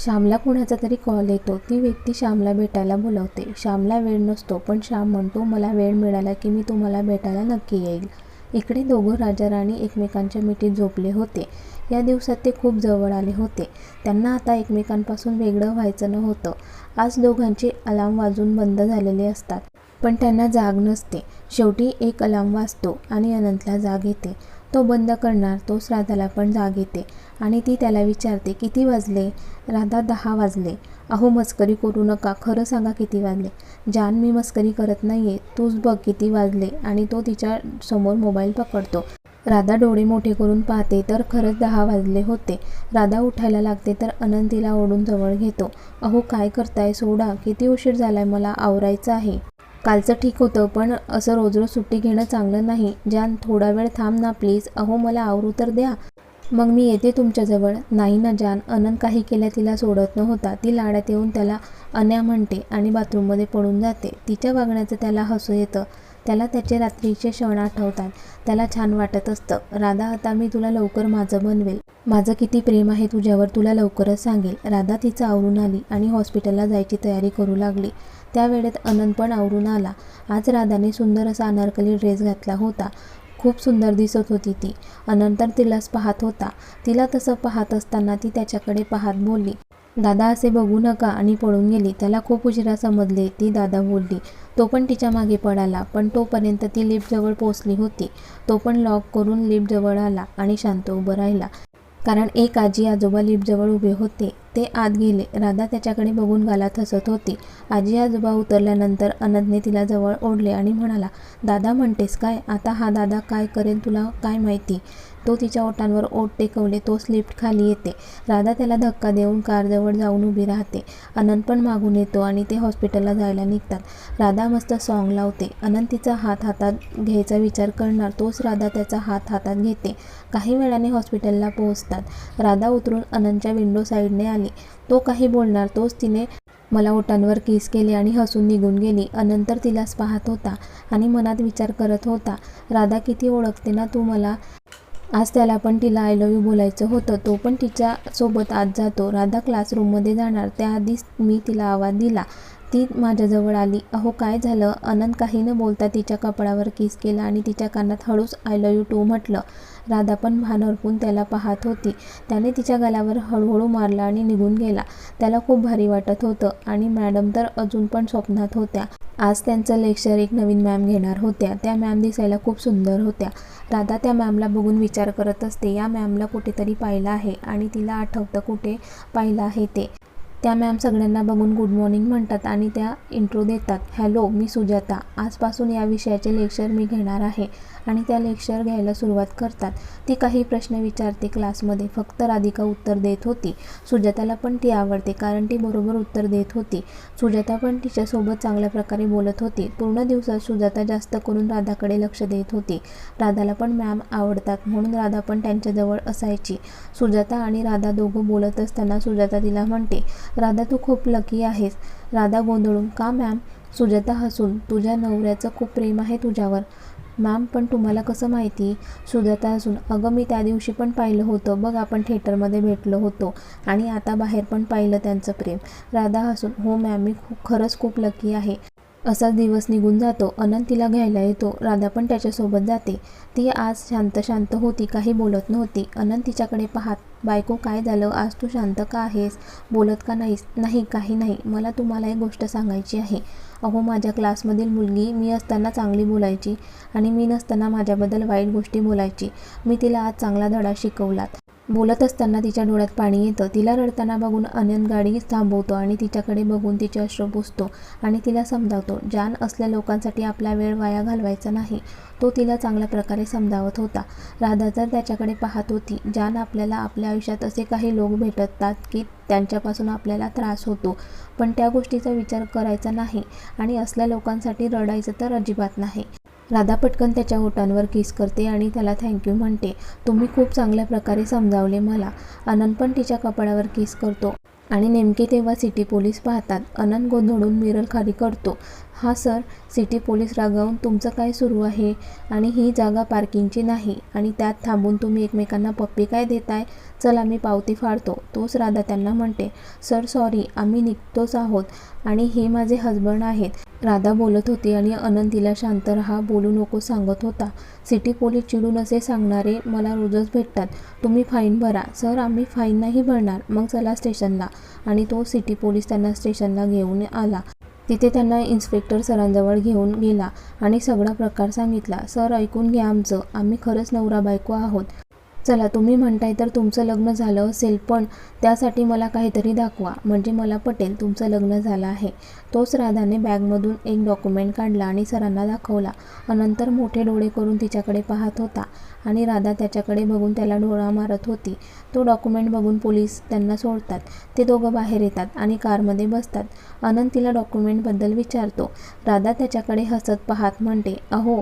श्यामला कुणाचा तरी कॉल येतो. ती व्यक्ती श्यामला भेटायला बोलवते. श्यामला वेळ नसतो पण श्याम म्हणतो मला वेळ मिळाला की मी तुम्हाला भेटायला नक्की येईल. इकडे दोघं राजा राणी एकमेकांच्या मिठीत झोपले होते. या दिवसात ते खूप जवळ आले होते. त्यांना आता एकमेकांपासून वेगळं व्हायचं नव्हतं. आज दोघांचे अलार्म वाजून बंद झालेले असतात पण त्यांना जाग नसते. शेवटी एक अलार्म वाजतो आणि अनंतला जाग येते. तो बंद करणार तो श्राद्धाला पण जाग येते. आणि ती त्याला विचारते किती वाजले? राधा दहा वाजले. अहो मस्करी करू नका खरं सांगा किती वाजले. जान मी मस्करी करत नाही आहे तूच बघ किती वाजले. आणि तो तिच्या समोर मोबाईल पकडतो. राधा डोळे मोठे करून पाहते तर खरंच दहा वाजले होते. राधा उठायला लागते तर अनंत तिला ओढून जवळ घेतो. अहो काय करताय सोडा किती उशीर झालाय मला आवरायचं आहे. कालचं ठीक होतं पण असं रोज रोज सुट्टी घेणं चांगलं नाही. जान थोडा वेळ थांब ना प्लीज. अहो मला आवरू तर द्या. मग मी येते तुमच्याजवळ. नाही ना जान अनन काही केल्या तिला सोडत नव्हता. ती लाडात येऊन त्याला अन्या म्हणते आणि बाथरूममध्ये पडून जाते. तिच्या वागण्याचं त्याला हसू येतं. त्याला त्याचे रात्रीचे क्षण आठवतात. त्याला छान वाटत असतं. राधा आता मी तुला लवकर माझं बनवेल. माझं किती प्रेम आहे तुझ्यावर तुला लवकरच सांगेल. राधा तिचं आवरून आली आणि हॉस्पिटलला जायची तयारी करू लागली. त्यावेळेत अनंत पण आवरून आला. आज राधाने सुंदर असा अनारकली ड्रेस घातला होता. खूप सुंदर दिसत होती ती. अनंतर तिलाच पाहत होता. तिला तसं पाहत असताना ती त्याच्याकडे पाहत बोलली दादा असे बघू नका. आणि पळून गेली. त्याला खूप उशिरा समजले ती दादा बोलली. तो पण तिच्यामागे पळाला पण तोपर्यंत ती लिफ्टजवळ पोचली होती. तो पण लॉक करून लिफ्टजवळ आला आणि शांत उभं राहिला. कारण एक आजी आजोबा लिफ्टजवळ उभे होते. ते आत गेले. राधा त्याच्याकडे बघून गालात हसत होती. आजी आजोबा उतरल्यानंतर अनंतने तिला जवळ ओढले आणि म्हणाला दादा म्हणतेस काय? आता हा दादा काय करेल तुला काय माहिती तो तिच्या ओटांवर ओट टेकवले तोच लिफ्ट खाली येते. राधा त्याला धक्का देऊन कारजवळ जाऊन उभी राहते. अनंत पण मागून येतो आणि ते हॉस्पिटलला जायला निघतात. राधा मस्त सॉंग लावते. अनंत तिचा हात हातात घ्यायचा विचार करणार तोच राधा त्याचा हात हातात घेते. काही वेळाने हॉस्पिटलला पोहोचतात. राधा उतरून अनंतच्या विंडो साईडने आली. तो काही बोलणार तोच तिने मला ओटांवर किस केले आणि हसून निघून गेली. अनंतर तिलाच पाहत होता आणि मनात विचार करत होता राधा किती ओळखते ना तू मला? आज त्याला पण तिला आय लव्ह यू बोलायचं होतं. तो पण तिच्यासोबत आज जातो. राधा क्लासरूममध्ये जाणार. त्याआधीच मी तिला आवाज दिला. ती माझ्याजवळ आली. अहो काय झालं? अनंत काही न बोलता तिच्या कपडावर किस केला आणि तिच्या कानात हळूच आय लव्ह यू टू म्हटलं. राधा पण भान हरपून त्याला पाहत होती. त्याने तिच्या गळ्यावर हळूहळू मारला आणि निघून गेला. त्याला खूप भारी वाटत होतं आणि मॅडम तर अजून पण स्वप्नात होत्या. आज त्यांचं लेक्चर एक नवीन मॅम घेणार होत्या. त्या मॅम दिसायला खूप सुंदर होत्या. राधा त्या मॅमला बघून विचार करत असते या मॅमला कुठेतरी पाहिलं आहे आणि तिला आठवतं कुठे पाहिलं आहे ते. त्या मॅम सगळ्यांना बघून गुड मॉर्निंग म्हणतात आणि त्या इंट्रो देतात हॅलो मी सुजाता. आजपासून या विषयाचे लेक्चर मी घेणार आहे. आणि त्या लेक्चर घ्यायला सुरुवात करतात. ती काही प्रश्न विचारते क्लासमध्ये फक्त राधिका उत्तर देत होती. सुजाताला पण ती आवडते कारण ती बरोबर उत्तर देत होती. सुजाता पण तिच्यासोबत चांगल्या प्रकारे बोलत होती. पूर्ण दिवसात सुजाता जास्त करून राधाकडे लक्ष देत होती. राधाला पण मॅम आवडतात म्हणून राधा पण त्यांच्याजवळ असायची. सुजाता आणि राधा दोघं बोलत असताना सुजाता तिला म्हणते राधा तू खूप लकी आहेस. राधा गोंधळून का मॅम सुजाता हसून तुझ्या नवऱ्याचं खूप प्रेम आहे तुझ्यावर. मॅम पण तुम्हाला कसं माहिती? सुजाता असून अगं मी त्या दिवशी पण पाहिलं होतं. बघ आपण थिएटरमध्ये भेटलो होतो आणि आता बाहेर पण पाहिलं त्यांचं प्रेम. राधा हसून हो मॅम मी खूप खरंच खूप लकी आहे. असाच दिवस निघून जातो अनंत तिला घ्यायला येतो. राधा पण त्याच्यासोबत जाते. ती आज शांत शांत होती काही बोलत नव्हती. अनंत तिच्याकडे पाहत बायको काय झालं? आज तू शांत का आहेस? बोलत का नाहीस? नाही काही नाही. मला तुम्हाला एक गोष्ट सांगायची आहे. अहो माझ्या क्लासमधील मुलगी मी असताना चांगली बोलायची आणि मी नसताना माझ्याबद्दल वाईट गोष्टी बोलायची. मी तिला आज चांगला धडा शिकवलात. बोलत असताना तिच्या डोळ्यात पाणी येतं. तिला रडताना बघून अनंत गाडी थांबवतो आणि तिच्याकडे बघून तिचे अश्रू पुसतो आणि तिला समजावतो. जान असल्या लोकांसाठी आपला वेळ वाया घालवायचा नाही. तो तिला चांगल्या प्रकारे समजावत होता. राधा तर त्याच्याकडे पाहत होती जान आपल्याला आपल्या आयुष्यात असे काही लोक भेटतात की त्यांच्यापासून आपल्याला त्रास होतो. पण त्या गोष्टीचा विचार करायचा नाही आणि असल्या लोकांसाठी रडायचं तर अजिबात नाही. राधा पटकन त्याच्या ओठांवर किस करते आणि त्याला थँक्यू म्हणते. तुम्ही खूप चांगल्या प्रकारे समजावले मला. अनंत पण तिच्या कपाळावर किस करतो. आणि नेमके तेव्हा सिटी पोलीस पाहतात. अनंत गोंधळून मिरर खाली करतो. हा सर सिटी पोलीस रागावून तुमचं काय सुरू आहे? आणि ही जागा पार्किंगची नाही आणि त्यात थांबून तुम्ही एकमेकांना पप्पी काय देताय? चला मी पावती फाडतो तोच राधा त्यांना म्हणते. सर सॉरी आम्ही निघतोच आहोत आणि हे माझे हजबंड आहेत. राधा बोलत होती आणि अनंतीला शांत राहा बोलू नको सांगत होता. सिटी पोलीस चिडून असे सांगणारे मला रोजच भेटतात. तुम्ही फाईन भरा. सर आम्ही फाईन नाही भरणार. मग चला स्टेशनला. आणि तो सिटी पोलीस त्यांना स्टेशनला घेऊन आला. तिथे त्यांना इन्स्पेक्टर सरांजवळ घेऊन गेला आणि सगळा प्रकार सांगितला. सर ऐकून घ्या आमचं. आम्ही खरंच नवरा बायको आहोत. चला तुम्ही म्हणताय तर तुमचं लग्न झालं असेल पण त्यासाठी मला काहीतरी दाखवा. म्हणजे मला पटेल तुमचं लग्न झालं आहे. तोच राधाने बॅगमधून एक डॉक्युमेंट काढला आणि सरांना दाखवला. अनंतर मोठे डोळे करून तिच्याकडे पाहत होता आणि राधा त्याच्याकडे बघून त्याला डोळा मारत होती. तो डॉक्युमेंट बघून पोलीस त्यांना सोडतात. ते दोघं बाहेर येतात आणि कारमध्ये बसतात. अनंत तिला डॉक्युमेंटबद्दल विचारतो. राधा त्याच्याकडे हसत पाहत म्हणते अहो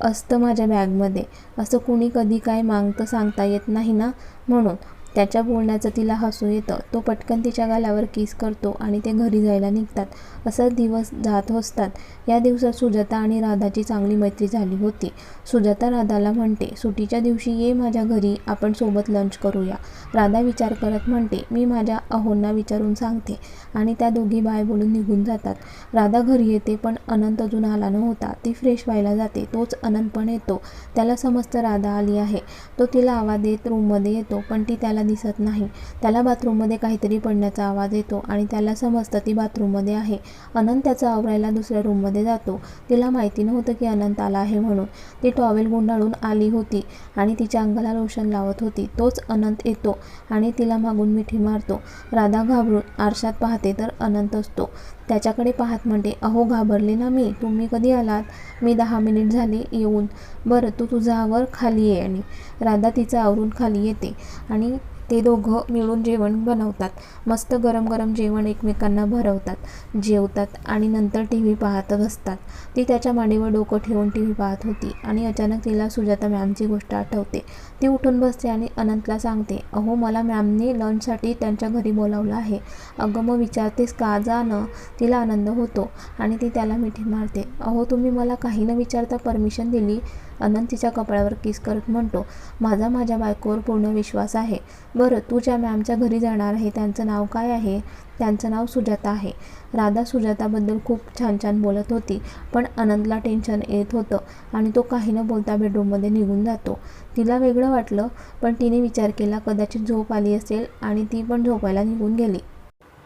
असतं माझ्या बॅगमध्ये असं कुणी कधी काय मागतं सांगता येत नाही ना? म्हणून त्याच्या बोलण्याचं तिला हसू येतं. तो पटकन तिच्या गालावर किस करतो आणि ते घरी जायला निघतात. असंच दिवस जात असतात. या दिवसात सुजाता आणि राधाची चांगली मैत्री झाली होती. सुजाता राधाला म्हणते सुटीच्या दिवशी ये माझ्या घरी आपण सोबत लंच करूया. राधा विचार करत म्हणते मी माझ्या अहोंना विचारून सांगते. आणि त्या दोघी बाय बोलून निघून जातात. राधा घरी येते पण अनंत अजून आला नव्हता. ती फ्रेश व्हायला जाते. तोच अनंत पण येतो. त्याला समजतं राधा आली आहे. तो तिला आवाज देत रूममध्ये येतो पण ती त्याला दिसत नाही. त्याला बाथरूममध्ये काहीतरी पडण्याचा आवाज येतो आणि त्याला समजतं ती बाथरूममध्ये आहे. अनंत त्याचं आवरायला दुसऱ्या रूममध्ये जातो. तिला माहिती नव्हतं की अनंत आला आहे म्हणून. ती टॉवेल गुंडाळून आली होती आणि तिच्या अंगाला लोशन लावत होती. तोच अनंत येतो आणि तिला मागून मिठी मारतो. राधा घाबरून आरशात पाहते तर अनंत असतो. त्याच्याकडे पाहत म्हणते अहो घाबरले ना मी. तुम्ही कधी आलात? मी दहा मिनिट झाले येऊन. बरं तू तुझा आवर खाली ये आणि. राधा तिचा आवरून खाली येते आणि ते दोघं मिळून जेवण बनवतात. मस्त गरम गरम जेवण एकमेकांना भरवतात. जेवतात आणि नंतर टी व्ही पाहत बसतात. ती त्याच्या मांडीवर डोकं ठेवून टी व्ही पाहत होती आणि अचानक तिला सुजाता मॅमची गोष्ट आठवते. ती उठून बसते आणि अनंतला सांगते अहो मला मॅमने लंचसाठी त्यांच्या घरी बोलावलं आहे. अगं मग विचारतेस का जा न तिला आनंद होतो आणि ती त्याला मिठी मारते अहो तुम्ही मला काही न विचारता परमिशन दिली अनंत तिच्या कपाळावर किस करत म्हणतो माझा माझ्या बायकोवर पूर्ण विश्वास आहे. बरं तू ज्या मॅमच्या घरी जाणार आहे त्यांचं नाव काय आहे? त्यांचं नाव सुजाता आहे. राधा सुजाताबद्दल खूप छान छान बोलत होती पण अनंतला टेन्शन येत होतं आणि तो काही न बोलता बेडरूममध्ये निघून जातो. तिला वेगळं वाटलं पण तिने विचार केला कदाचित झोप आली असेल आणि ती पण झोपायला निघून गेली.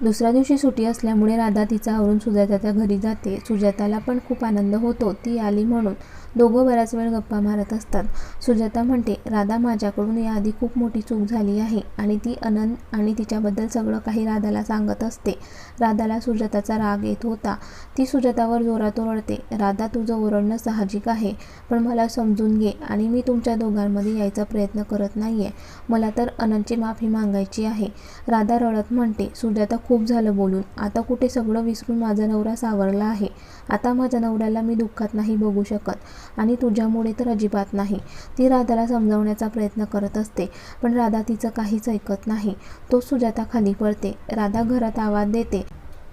दुसऱ्या दिवशी सुट्टी असल्यामुळे राधा तिचा आवरून सुजाताच्या घरी जाते. सुजाताला पण खूप आनंद होतो ती आली म्हणून. दोघं बराच वेळ गप्पा मारत असतात. सुजाता म्हणते राधा माझ्याकडून याआधी खूप मोठी चूक झाली आहे आणि ती अनंत आणि तिच्याबद्दल सगळं काही राधाला सांगत असते. राधाला सुजाताचा राग येत होता. ती सुजातावर जोरात ओरडते राधा तुझं ओरडणं साहजिक आहे पण मला समजून घे आणि मी तुमच्या दोघांमध्ये यायचा प्रयत्न करत नाही आहे मला तर अनंतची माफी मागायची आहे. राधा रडत म्हणते सुजाता खूप झालं बोलून. आता कुठे सगळं विसरून माझा नवरा सावरला आहे. आता माझ्या नवऱ्याला मी दुःखात नाही बघू शकत. आणि तुझ्यामुळे तर अजिबात नाही. ती राधाला समजावण्याचा प्रयत्न करत असते पण राधा तिचं काहीच ऐकत नाही. तो सुजाता खाली पडते. राधा घरात आवाज देते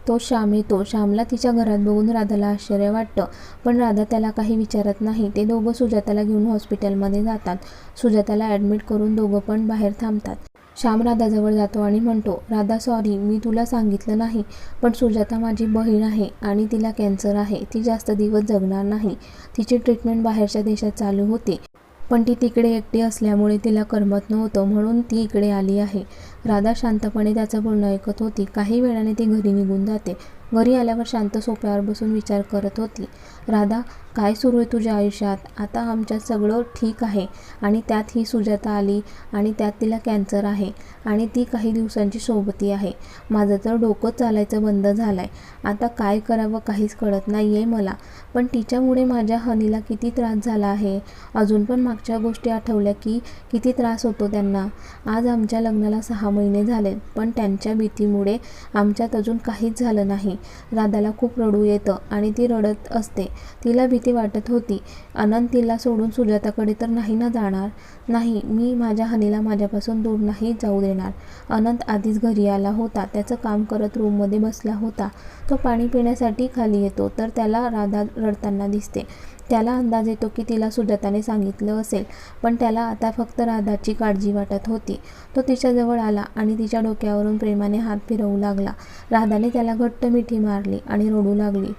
तो श्याम येतो श्यामला तिच्या घरात बघून राधाला आश्चर्य वाटतं. पण राधा त्याला काही विचारत नाही. ते दोघं सुजाताला घेऊन हॉस्पिटलमध्ये जातात. सुजाताला ॲडमिट करून दोघं पण बाहेर थांबतात. श्याम राधाजवळ जातो आणि म्हणतो राधा सॉरी मी तुला सांगितलं नाही पण सुजाता माझी बहीण आहे आणि तिला कॅन्सर आहे. ती जास्त दिवस जगणार नाही. तिची ट्रीटमेंट बाहेरच्या देशात चालू होती पण ती तिकडे एकटी असल्यामुळे तिला करमत नव्हतं म्हणून ती इकडे आली आहे. राधा शांतपणे त्याचं बोलणं ऐकत होती. काही वेळाने ती घरी निघून जाते. घरी आल्यावर शांत सोप्यावर बसून विचार करत होती. राधा काय सुरू आहे तुझ्या आयुष्यात? आता आमच्यात सगळं ठीक आहे. आणि त्यात ही सुजाता आली आणि त्यात तिला कॅन्सर आहे. आणि ती काही दिवसांची सोबती आहे. माझं तर डोकं चालायचं बंद झालं आहे आता काय करावं काहीच कळत नाही आहे मला. पण तिच्यामुळे माझ्या हनीला किती त्रास झाला आहे? अजून पण मागच्या गोष्टी आठवल्या की किती त्रास होतो त्यांना? आज आमच्या लग्नाला सहा महिने झाले पण त्यांच्या भीतीमुळे आमच्यात अजून काहीच झालं नाही. राधाला खूप रडू येतं आणि ती रडत असते. तिला भीती वाटत होती. अनंतीला तिला सोडून सुजाताकडे तर नाही ना जाणार? नाही मी माझ्या हनीला माझ्यापासून दूर नाही जाऊ देणार. अनंत आधीच घरी आला होता. त्याचं काम करत रूममध्ये बसला होता. तो पाणी पिण्यासाठी खाली येतो तर त्याला राधा रडताना दिसते. त्याला अंदाज येतो की तिला सुजाताने सांगितलं असेल पण त्याला आता फक्त राधाची काळजी वाटत होती. तो तिच्याजवळ आला आणि तिच्या डोक्यावरून प्रेमाने हात फिरवू लागला. राधाने त्याला घट्ट मिठी मारली आणि रडू लागली.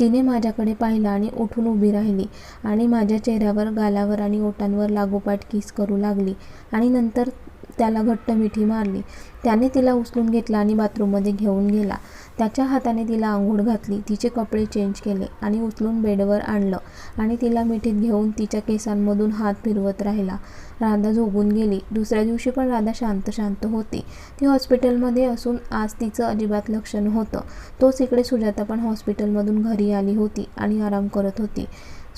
तिने माझ्याकडे पाहिलं आणि उठून उभी राहिली आणि माझ्या चेहऱ्यावर गालावर आणि ओठांवर लागोपाठ किस करू लागली. आणि नंतर त्याला घट्ट मिठी मारली. त्याने तिला उचलून घेतला आणि बाथरूममध्ये घेऊन गेला. त्याच्या हाताने तिला आंघोळ घातली. तिचे कपडे चेंज केले आणि उचलून बेडवर आणलं आणि तिला मिठीत घेऊन तिच्या केसांमधून हात फिरवत राहिला. राधा झोपून गेली. दुसऱ्या दिवशी पण राधा शांत शांत होती. ती हॉस्पिटलमध्ये असून आज तिचं अजिबात लक्ष नव्हतं. तोच इकडे सुजाता पण हॉस्पिटलमधून घरी आली होती आणि आराम करत होती.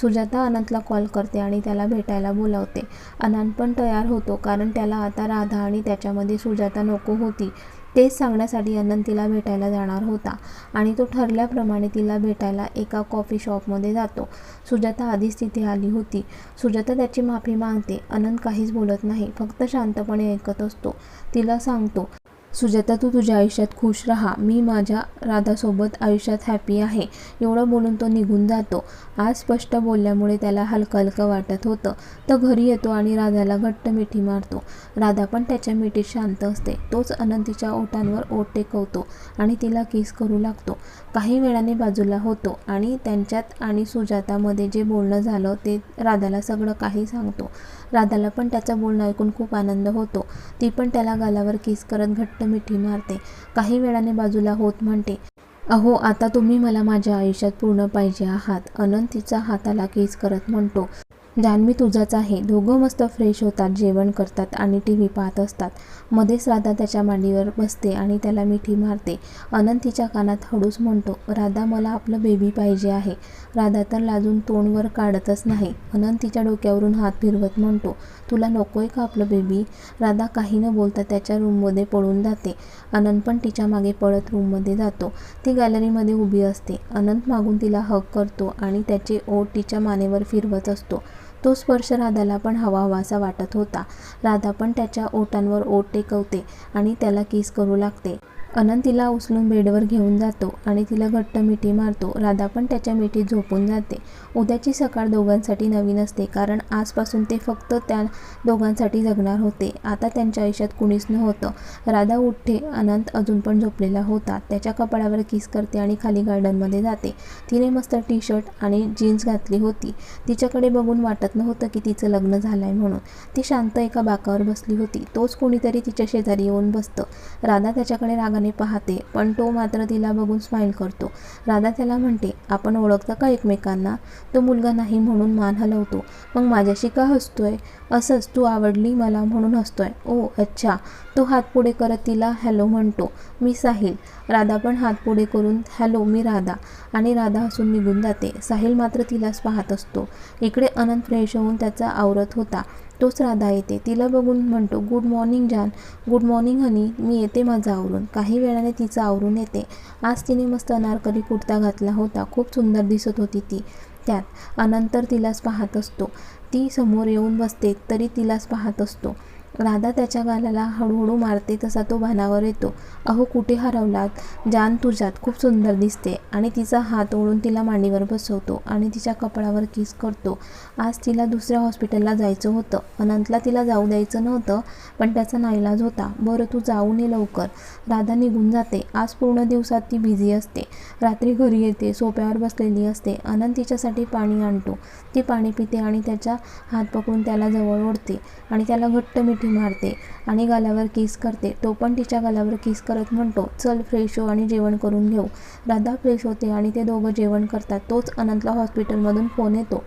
सुजाता अनंतला कॉल करते आणि त्याला भेटायला बोलावते. अनंत पण तयार होतो कारण त्याला आता राधा आणि त्याच्यामध्ये सुजाता नको होती. तेच सांगण्यासाठी अनंत तिला भेटायला जाणार होता आणि तो ठरल्याप्रमाणे तिला भेटायला एका कॉफी शॉपमध्ये जातो. सुजाता आधीच तिथे आली होती. सुजाता त्याची माफी मागते. अनंत काहीच बोलत नाही. फक्त शांतपणे ऐकत असतो. तिला सांगतो सुजाता तू तुझ्या आयुष्यात खुश राहा. मी माझ्या राधासोबत आयुष्यात हॅपी आहे. एवढं बोलून तो निघून जातो. आज स्पष्ट बोलल्यामुळे त्याला हलकं हलकं वाटत होतं. तर घरी येतो आणि राधाला घट्ट मिठी मारतो. राधा पण त्याच्या मिठीत शांत असते. तोच अनंतीच्या ओठांवर ओठ टेकवतो आणि तिला किस करू लागतो. काही वेळाने बाजूला होतो आणि त्यांच्यात आणि सुजातामध्ये जे बोलणं झालं ते राधाला सगळं काही सांगतो. राधाला पण त्याचं बोलणं ऐकून खूप आनंद होतो. ती पण त्याला गालावर किस करत घट्ट मिठी मारते. काही वेळाने बाजूला होत म्हणते अहो आता तुम्ही मला माझ्या आयुष्यात पूर्ण पाहिजे आहात. अनंत तिचा हाताला केस करत म्हणतो जान्हवी तुझाच आहे. दोघं मस्त फ्रेश होतात जेवण करतात आणि टी व्ही पाहत असतात. मध्येच राधा त्याच्या मांडीवर बसते आणि त्याला मिठी मारते. अनंत तिच्या कानात हळूच म्हणतो राधा मला आपलं बेबी पाहिजे आहे. राधा तर लाजून तोंडवर काढतच नाही. अनंत तिच्या डोक्यावरून हात फिरवत म्हणतो तुला नकोय का आपलं बेबी राधा काही न बोलता त्याच्या रूममध्ये पळून जाते. अनंत पण तिच्यामागे पळत रूममध्ये जातो. ती गॅलरीमध्ये उभी असते. अनंत मागून तिला हक करतो आणि त्याचे ओठ तिच्या मानेवर फिरवत असतो. तो स्पर्श राधाला पण हवा हवासा वाटत होता. राधा पण त्याच्या ओठांवर ओठ टेकवते आणि त्याला किस करू लागते. अनंत तिला उचलून बेडवर घेऊन जातो आणि तिला घट्ट मिठी मारतो. राधा पण त्याच्या मिठीत झोपून जाते. उद्याची सकाळ दोघांसाठी नवीन असते कारण आजपासून ते फक्त त्या दोघांसाठी जगणार होते. आता त्यांच्या आयुष्यात कुणीच नव्हतं. राधा उठते. अनंत अजून पण झोपलेला होता. त्याच्या कपाळावर किस करते आणि खाली गार्डनमध्ये जाते. तिने मस्त टी शर्ट आणि जीन्स घातली होती. तिच्याकडे बघून वाटत नव्हतं की तिचं लग्न झालं आहे म्हणून. ती शांत एका बाकावर बसली होती. तोच कोणीतरी तिच्या शेजारी येऊन बसतं. राधा त्याच्याकडे रागा रागाने पाहते पण तो मात्र तिला बघून स्माईल करतो. राधा त्याला म्हणते आपण ओळखता का एकमेकांना? तो मुलगा नाही म्हणून मान हलवतो. मग माझ्याशी का हसतोय? असंच तू आवडली मला म्हणून हसतोय. ओ अच्छा. तो हात पुढे करत तिला हॅलो म्हणतो. मी साहिल. राधा पण हात पुढे करून हॅलो मी राधा. आणि राधा हसून निघून जाते. साहिल मात्र तिलाच पाहत असतो. इकडे अनंत फ्रेश होऊन त्याचा आवरत होता. तोच राधा येते. तिला बघून म्हणतो गुड मॉर्निंग जान गुड मॉर्निंग हनी मी येते माझं आवरून. काही वेळाने तिचं आवरून येते. आज तिने मस्त अनारकली कुर्ता घातला होता. खूप सुंदर दिसत होती ती त्यात. अनंतर तिलाच पाहत असतो. ती समोर येऊन बसते तरी तिलाच पाहत असतो. राधा त्याच्या गालाला हळूहळू मारते तसा तो भानावर येतो. अहो कुठे हरवलात? जान तुझ्यात खूप सुंदर दिसते. आणि तिचा हात ओढून तिला मांडीवर बसवतो आणि तिच्या कपाळावर किस करतो. आज तिला दुसऱ्या हॉस्पिटलला जायचं होतं. अनंतला तिला जाऊ द्यायचं नव्हतं पण त्याचा नाईलाज होता. बरं तू जाऊ नये लवकर. राधा निघून जाते. आज पूर्ण दिवसात ती बिझी असते. रात्री घरी येते सोप्यावर बसलेली असते. अनंत तिच्यासाठी पाणी आणतो. ती पाणी पिते आणि त्याचा हात पकडून त्याला जवळ ओढते आणि त्याला घट्ट मिठी मारते आणि गालावर किस करते. तो पण तिच्या गालावर किस करत म्हणतो चल फ्रेश हो आणि जेवण करून घेऊ. राधा फ्रेश होते आणि ते दोघं जेवण करतात. तोच अनंतला हॉस्पिटलमधून फोन येतो.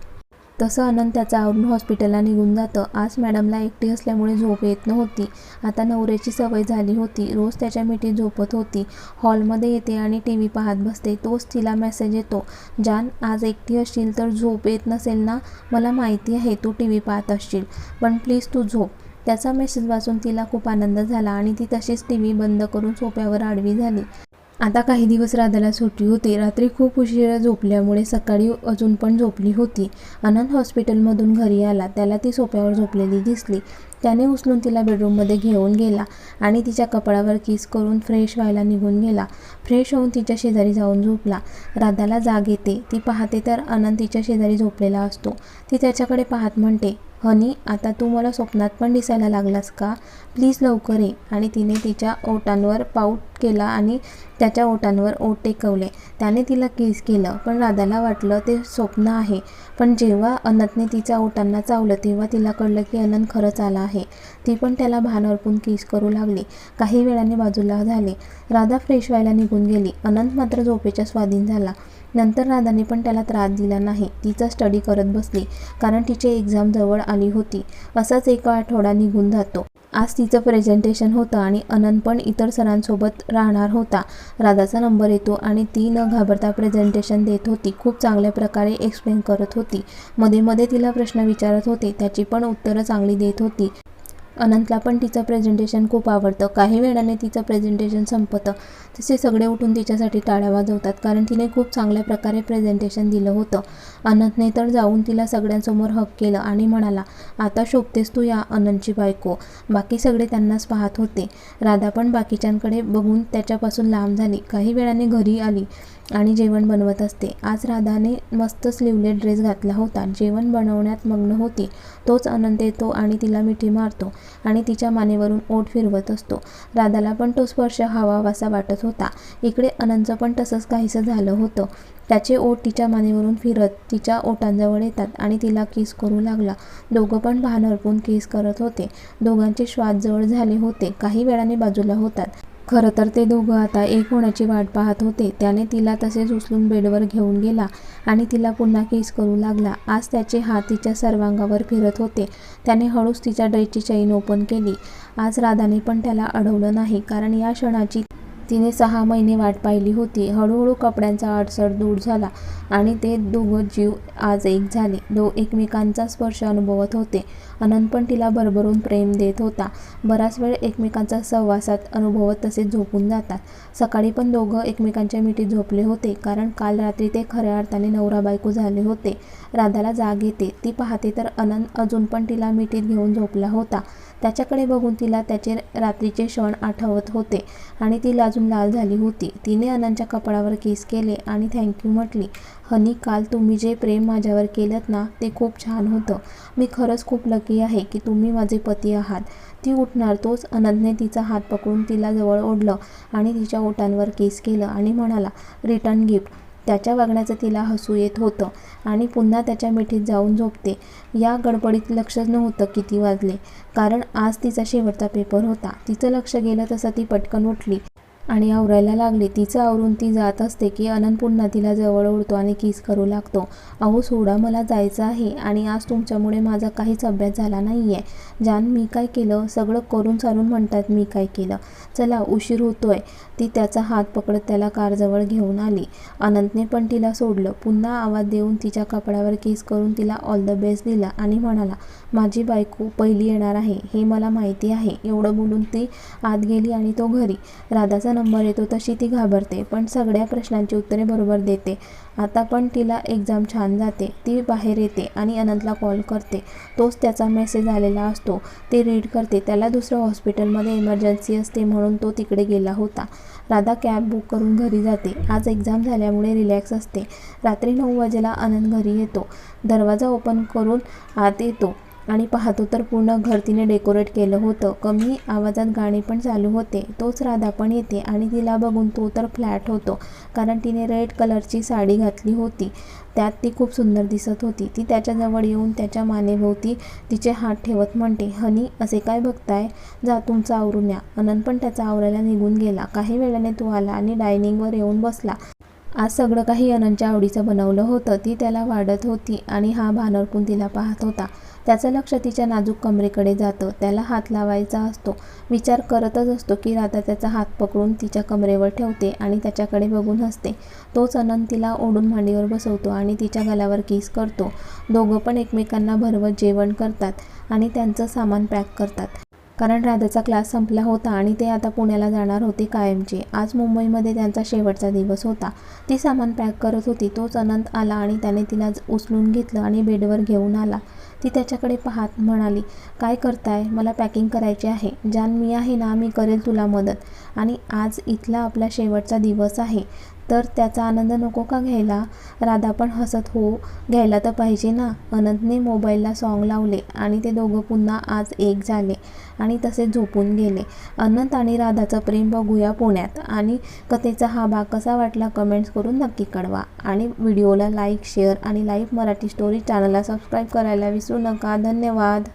तसं अनंत त्याचा आवरून हॉस्पिटलला निघून जातं. आज मॅडमला एकटी असल्यामुळे झोप येत नव्हती. आता नवऱ्याची सवय झाली होती. रोज त्याच्या मिठीत झोपत होती. हॉलमध्ये येते आणि टी व्ही पाहत बसते. तोच तिला मेसेज येतो. जान आज एकटी असशील तर झोप येत नसेल ना? मला माहिती आहे तू टी व्ही पाहत असशील. पण प्लीज तू झोप. त्याचा मेसेज वाचून तिला खूप आनंद झाला आणि ती तशीच टी व्ही बंद करून सोप्यावर आडवी झाली. आता काही दिवस राधाला सुट्टी होती. रात्री खूप उशिरा झोपल्यामुळे सकाळी अजून पण झोपली होती. अनंत हॉस्पिटलमधून घरी आला. त्याला ती सोप्यावर झोपलेली दिसली. त्याने उचलून तिला बेडरूममध्ये घेऊन गेला आणि तिच्या कपाळावर किस करून फ्रेश व्हायला निघून गेला. फ्रेश होऊन तिच्या शेजारी जाऊन झोपला. राधाला जाग येते. ती पाहते तर अनंत तिच्या शेजारी झोपलेला असतो. ती त्याच्याकडे पाहत म्हणते हनी आता तू मला स्वप्नात पण दिसायला लागलास का? प्लीज लवकर ये. आणि तिने तिच्या ओटांवर पाऊट केला आणि त्याच्या ओटांवर ओट टेकवले. त्याने तिला किस केलं पण राधाला वाटलं ते स्वप्न आहे. पण जेव्हा अनंतने तिच्या ओटांना चावलं तेव्हा तिला कळलं की अनंत खरंच आला आहे. ती पण त्याला भान अर्पून किस करू लागली. काही वेळाने बाजूला झाले. राधा फ्रेश व्हायला निघून गेली. अनंत मात्र झोपेच्या स्वाधीन झाला. नंतर राधाने पण त्याला त्रास दिला नाही. तिचा स्टडी करत बसली कारण तिची एक्झाम जवळ आली होती. असाच एका आठवडा निघून जातो. आज तिचं प्रेझेंटेशन होतं आणि अनंत पण इतर सरांसोबत राहणार होता. राधाचा नंबर येतो आणि ती न घाबरता प्रेझेंटेशन देत होती. खूप चांगल्या प्रकारे एक्सप्लेन करत होती. मध्ये मध्ये तिला प्रश्न विचारत होते. त्याची पण उत्तरं चांगली देत होती. अनंतला पण तिचं प्रेझेंटेशन खूप आवडतं. काही वेळाने तिचं प्रेझेंटेशन संपतं. तसे सगळे उठून तिच्यासाठी टाळ्या वाजवतात कारण तिने खूप चांगल्या प्रकारे प्रेझेंटेशन दिलं होतं. अनंतने तर जाऊन तिला सगळ्यांसमोर हक केलं आणि म्हणाला आता शोभतेस तू या अनंतची बायको. बाकी सगळे त्यांनाच पाहत होते. राधा पण बाकीच्यांकडे बघून त्याच्यापासून लांब झाली. काही वेळाने घरी आली. आणि जेवण बनवत असते. आज राधाने मस्त स्लीवलेस ड्रेस घातला होता. जेवण बनवण्यात मग्न होती. तोच अनंत येतो आणि तिला मिठी मारतो आणि तिच्या मानेवरून ओठ फिरवत असतो. राधाला पण तो स्पर्श हवावासा वाटत होता. इकडे अनंतचं पण तसंच काहीसं झालं होतं. त्याचे ओठ तिच्या मानेवरून फिरत तिच्या ओटांजवळ येतात आणि तिला किस करू लागला. दोघं पण भान हरपून किस करत होते. दोघांचे श्वास जवळ झाले होते. काही वेळाने बाजूला होतात. खरं तर ते दोघं आता एक होण्याची वाट पाहत होते. त्याने तिला तसेच उचलून बेडवर घेऊन गेला आणि तिला पुन्हा केस करू लागला. आज त्याचे हात तिच्या सर्वांगावर फिरत होते. त्याने हळूच तिच्या ड्रेसची चैन ओपन केली. आज राधाने पण त्याला अडवलं नाही. कारण या क्षणाची तिने सहा महिने वाट पाहिली होती. हळूहळू कपड्यांचा अडसर दूर झाला आणि ते दोघं जीव आज एक झाले. दो एकमेकांचा स्पर्श अनुभवत होते. अनंत पण तिला भरभरून प्रेम देत होता. बराच वेळ एकमेकांचा सहवासात अनुभवत तसेच झोपून जातात. सकाळी पण दोघं एकमेकांच्या मिठीत झोपले होते कारण काल रात्री ते खऱ्या अर्थाने नवरा बायको झाले होते. राधाला जाग येते. ती पाहते तर अनंत अजून पण तिला मिठीत घेऊन झोपला होता. त्याच्याकडे बघून तिला त्याचे रात्रीचे क्षण आठवत होते आणि ती लाजून लाल झाली होती. तिने अनंतच्या कपाळावर केस केले आणि थँक्यू म्हटली हनी काल तुम्ही जे प्रेम माझ्यावर केलं ना ते खूप छान होतं. मी खरंच खूप लकी आहे की तुम्ही माझे पती आहात. ती उठणार तोच अनंतने तिचा हात पकडून तिला जवळ ओढलं आणि तिच्या ओटांवर केस केलं आणि म्हणाला रिटर्न गिफ्ट त्याच्या वागण्याचं तिला हसू येत होतं आणि पुन्हा त्याच्या मिठीत जाऊन झोपते. या गडबडीत लक्षच नव्हतं किती वाजले. कारण आज तिचा शेवटचा पेपर होता. तिचं लक्ष गेलं तसं ती पटकन उठली. आणि आवरायला लागली. तिचं आवरून ती जात असते की अनंत पुन्हा तिला जवळ ओढतो आणि किस करू लागतो. अहो सोडा मला जायचं आहे आणि आज तुमच्यामुळे माझा काहीच अभ्यास झाला नाही आहे जान मी काय केलं? सगळं करून सारून म्हणतात मी काय केलं? चला उशीर होतोय. ती त्याचा हात पकडत त्याला कारजवळ घेऊन आली. अनंतने पण तिला सोडलं. पुन्हा आवाज देऊन तिच्या कपड्यावर किस करून तिला ऑल द बेस्ट दिला आणि म्हणाला माझी बायको पहिली येणार आहे हे मला माहिती आहे. एवढं बोलून ती आत गेली आणि तो घरी. राधाचा नंबर येतो तशी ती घाबरते पण सगळ्या प्रश्नांची उत्तरे बरोबर देते. आता पण तिला एक्झाम छान जाते ती बाहेर येते आणि अनंतला कॉल करते. तोच त्याचा मेसेज आलेला असतो. ते रीड करते त्याला दुसऱ्या हॉस्पिटलमध्ये इमर्जन्सी असते म्हणून तो तिकडे गेला होता. राधा कॅब बुक करून घरी जाते. आज एक्झाम झाल्यामुळे रिलॅक्स असते. रात्री नऊ वाजेला आनंद घरी येतो. दरवाजा ओपन करून आत येतो. आणि पाहतो तर पूर्ण घर तिने डेकोरेट केलं होतं. कमी आवाजात गाणे पण चालू होते. तोच राधा पण येते आणि तिला बघून तो तर फ्लॅट होतो. कारण तिने रेड कलरची साडी घातली होती. त्यात ती खूप सुंदर दिसत होती. ती त्याच्याजवळ येऊन त्याच्या मानेभोवती तिचे हात ठेवत म्हणते हनी असे काय बघताय? जा तुमचा आवरून या. अनंत पण त्याचा आवरायला निघून गेला. काही वेळाने तो आला आणि डायनिंगवर येऊन बसला. आज सगळं काही अनंतच्या आवडीचं बनवलं होतं. ती त्याला वाढत होती आणि हा भानरपून तिला पाहत होता. त्याचं लक्ष तिच्या नाजूक कमरेकडे जातं. त्याला हात लावायचा असतो. विचार करतच असतो की राधा त्याचा हात पकडून तिच्या कमरेवर ठेवते आणि त्याच्याकडे बघून हसते. तोच अनंत तिला ओढून मांडीवर बसवतो आणि तिच्या गलावर किस करतो. दोघं पण एकमेकांना भरवत जेवण करतात आणि त्यांचं सामान पॅक करतात. कारण राधाचा क्लास संपला होता आणि ते आता पुण्याला जाणार होते कायमचे. आज मुंबईमध्ये त्यांचा शेवटचा दिवस होता. ती सामान पॅक करत होती. तोच अनंत आला आणि त्याने तिला उचलून घेतलं आणि बेडवर घेऊन आला. ती त्याच्याकडे पाहत म्हणाली काय करताय? मला पॅकिंग करायची आहे. जान मी आहे ना मी करेल तुला मदत. आणि आज इथला आपला शेवटचा दिवस आहे. तर त्याचा आनंद नको का घ्यायला? राधा पण हसत हो घ्यायला तर पाहिजे ना. अनंतने मोबाईलला सॉन्ग लावले आणि ते दोघं पुन्हा आज एक झाले आणि तसे झोपून गेले. अनंत आणि राधाचं प्रेम बघूया पुण्यात आणि कथेचा हा भाग कसा वाटला कमेंट्स करून नक्की कळवा. आणि व्हिडिओला लाईक शेअर आणि लाईव्ह मराठी स्टोरी चॅनलला सबस्क्राईब करायला विसरू नका. धन्यवाद.